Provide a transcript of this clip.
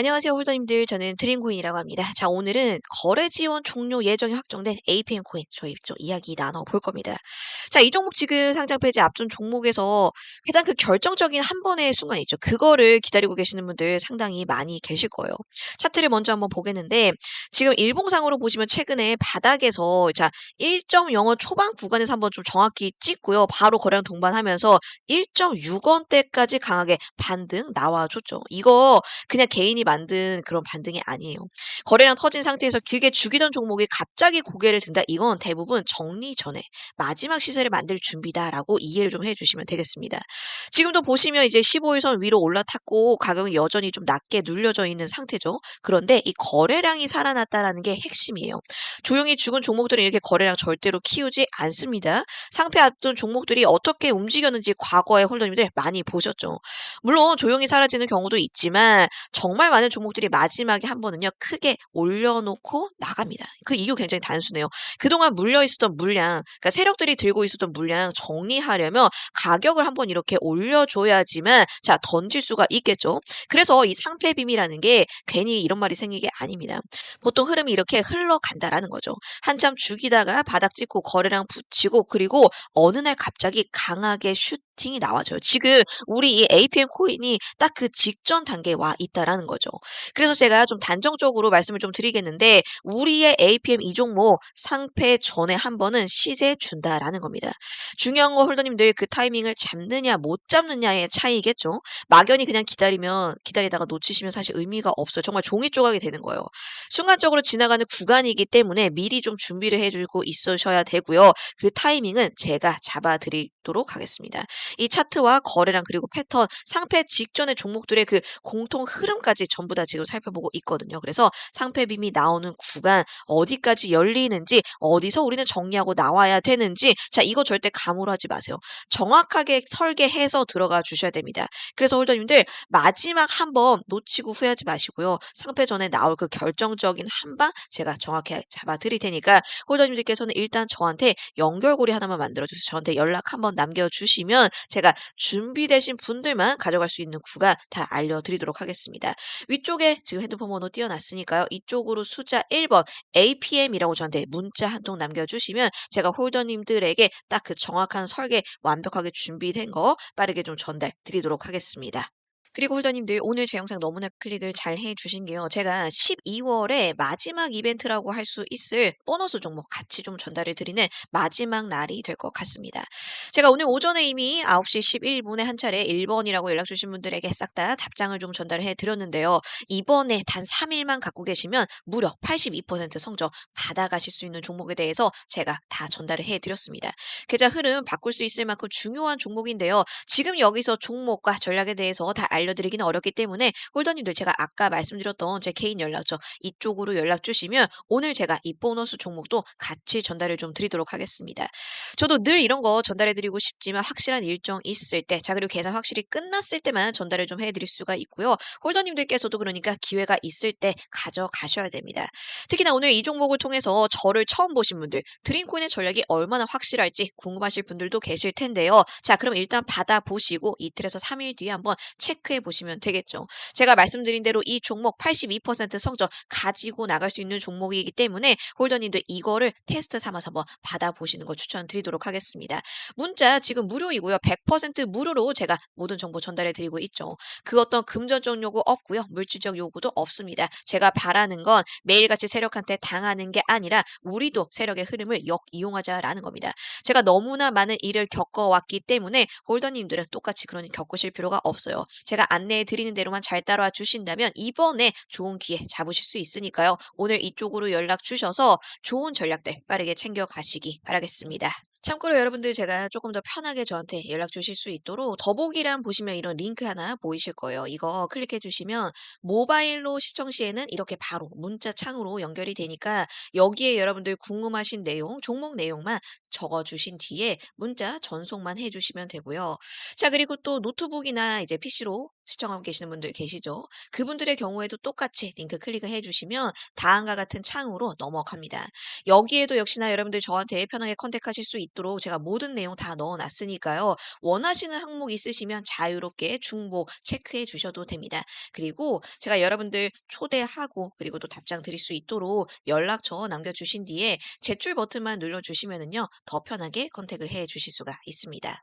안녕하세요 홀더님들 저는 드림코인이라고 합니다. 자 오늘은 거래 지원 종료 예정이 확정된 APM 코인 저희 좀 이야기 나눠볼 겁니다. 자 이 종목 지금 상장 폐지 앞둔 종목에서 가장 그 결정적인 한 번의 순간 있죠. 그거를 기다리고 계시는 분들 상당히 많이 계실 거예요. 차트를 먼저 한번 보겠는데 지금 일봉상으로 보시면 최근에 바닥에서 자 1.05 초반 구간에서 한번 좀 정확히 찍고요. 바로 거래량 동반하면서 1.6원대까지 강하게 반등 나와줬죠. 이거 그냥 개인이 만든 그런 반등이 아니에요. 거래량 터진 상태에서 길게 죽이던 종목이 갑자기 고개를 든다. 이건 대부분 정리 전에 마지막 시세 를 만들 준비다라고 이해를 좀 해주시면 되겠습니다. 지금도 보시면 이제 15일선 위로 올라탔고 가격은 여전히 좀 낮게 눌려져 있는 상태죠. 그런데 이 거래량이 살아났다라는 게 핵심이에요. 조용히 죽은 종목들은 이렇게 거래량 절대로 키우지 않습니다. 상패 앞둔 종목들이 어떻게 움직였는지 과거에 홀더님들 많이 보셨죠. 물론 조용히 사라지는 경우도 있지만 정말 많은 종목들이 마지막에 한 번은요 크게 올려놓고 나갑니다. 그 이유 굉장히 단순해요. 그동안 물려 있었던 물량, 그러니까 세력들이 들고 있 었던 물량 정리하려면 가격을 한번 이렇게 올려줘야지만 자 던질 수가 있겠죠. 그래서 이 상패 빔이라는 게 괜히 이런 말이 생기게 아닙니다. 보통 흐름이 이렇게 흘러간다라는 거죠. 한참 죽이다가 바닥 찍고 거래량 붙이고 그리고 어느 날 갑자기 강하게 슈 팅이 나와줘요. 지금 우리 이 APM 코인이 딱 그 직전 단계에 와 있다라는 거죠. 그래서 제가 좀 단정적으로 말씀을 좀 드리겠는데 우리의 APM 이 종목 상패 전에 한 번은 시세 준다라는 겁니다. 중요한 거 홀더님들 그 타이밍을 잡느냐 못 잡느냐의 차이겠죠. 막연히 그냥 기다리면 기다리다가 놓치시면 사실 의미가 없어요. 정말 종이 조각이 되는 거예요. 순간적으로 지나가는 구간이기 때문에 미리 좀 준비를 해주고 있으셔야 되고요. 그 타이밍은 제가 잡아드리도록 하겠습니다. 이 차트와 거래량 그리고 패턴 상패 직전의 종목들의 그 공통 흐름까지 전부 다 지금 살펴보고 있거든요. 그래서 상패 빔이 나오는 구간 어디까지 열리는지 어디서 우리는 정리하고 나와야 되는지 자 이거 절대 가물하지 마세요. 정확하게 설계해서 들어가 주셔야 됩니다. 그래서 홀더님들 마지막 한 번 놓치고 후회하지 마시고요. 상패 전에 나올 그 결정적인 한 방 제가 정확히 잡아 드릴 테니까 홀더님들께서는 일단 저한테 연결고리 하나만 만들어 주세요. 저한테 연락 한번 남겨 주시면 제가 준비되신 분들만 가져갈 수 있는 구간 다 알려드리도록 하겠습니다. 위쪽에 지금 핸드폰 번호 띄워놨으니까요. 이쪽으로 숫자 1번 APM이라고 저한테 문자 한 통 남겨주시면 제가 홀더님들에게 딱 그 정확한 설계 완벽하게 준비된 거 빠르게 좀 전달 드리도록 하겠습니다. 그리고 홀더님 들 오늘 제 영상 너무나 클릭을 잘 해주신 게요. 제가 12월에 마지막 이벤트라고 할 수 있을 보너스 종목 같이 좀 전달을 드리는 마지막 날이 될 것 같습니다. 제가 오늘 오전에 이미 9시 11분에 한 차례 1번이라고 연락 주신 분들에게 싹 다 답장을 좀 전달을 해드렸는데요. 이번에 단 3일만 갖고 계시면 무려 82% 성적 받아가실 수 있는 종목에 대해서 제가 다 전달을 해 드렸습니다. 계좌 흐름 바꿀 수 있을 만큼 중요한 종목인데요. 지금 여기서 종목과 전략에 대해서 다 알 려드리기는 어렵기 때문에 홀더님들 제가 아까 말씀드렸던 제 개인 연락처 이쪽으로 연락 주시면 오늘 제가 이 보너스 종목도 같이 전달을 좀 드리도록 하겠습니다. 저도 늘 이런 거 전달해 드리고 싶지만 확실한 일정 있을 때, 자 그리고 계산 확실히 끝났을 때만 전달을 좀 해드릴 수가 있고요. 홀더님들께서도 그러니까 기회가 있을 때 가져가셔야 됩니다. 특히나 오늘 이 종목을 통해서 저를 처음 보신 분들, 드림코인의 전략이 얼마나 확실할지 궁금하실 분들도 계실 텐데요. 자 그럼 일단 받아보시고 이틀에서 3일 뒤에 한번 체크 해 보시면 되겠죠. 제가 말씀드린 대로 이 종목 82% 성적 가지고 나갈 수 있는 종목이기 때문에 홀더님들 이거를 테스트 삼아서 한번 받아보시는 걸 추천드리도록 하겠습니다. 문자 지금 무료이고요. 100% 무료로 제가 모든 정보 전달해 드리고 있죠. 그 어떤 금전적 요구 없고요. 물질적 요구도 없습니다. 제가 바라는 건 매일같이 세력한테 당하는 게 아니라 우리도 세력의 흐름을 역이용하자라는 겁니다. 제가 너무나 많은 일을 겪어왔기 때문에 홀더님들은 똑같이 그런 일 겪으실 필요가 없어요. 제가 안내해 드리는 대로만 잘 따라와 주신다면 이번에 좋은 기회 잡으실 수 있으니까요. 오늘 이쪽으로 연락 주셔서 좋은 전략들 빠르게 챙겨 가시기 바라겠습니다. 참고로 여러분들 제가 조금 더 편하게 저한테 연락 주실 수 있도록 더보기란 보시면 이런 링크 하나 보이실 거예요. 이거 클릭해 주시면 모바일로 시청 시에는 이렇게 바로 문자 창으로 연결이 되니까 여기에 여러분들 궁금하신 내용, 종목 내용만 적어 주신 뒤에 문자 전송만 해 주시면 되고요. 자, 그리고 또 노트북이나 이제 PC로 시청하고 계시는 분들 계시죠? 그분들의 경우에도 똑같이 링크 클릭을 해 주시면 다음과 같은 창으로 넘어갑니다. 여기에도 역시나 여러분들 저한테 편하게 컨택하실 수 있도록 제가 모든 내용 다 넣어 놨으니까요. 원하시는 항목 있으시면 자유롭게 중복 체크해 주셔도 됩니다. 그리고 제가 여러분들 초대하고 그리고 또 답장 드릴 수 있도록 연락처 남겨주신 뒤에 제출 버튼만 눌러주시면은요. 더 편하게 컨택을 해 주실 수가 있습니다.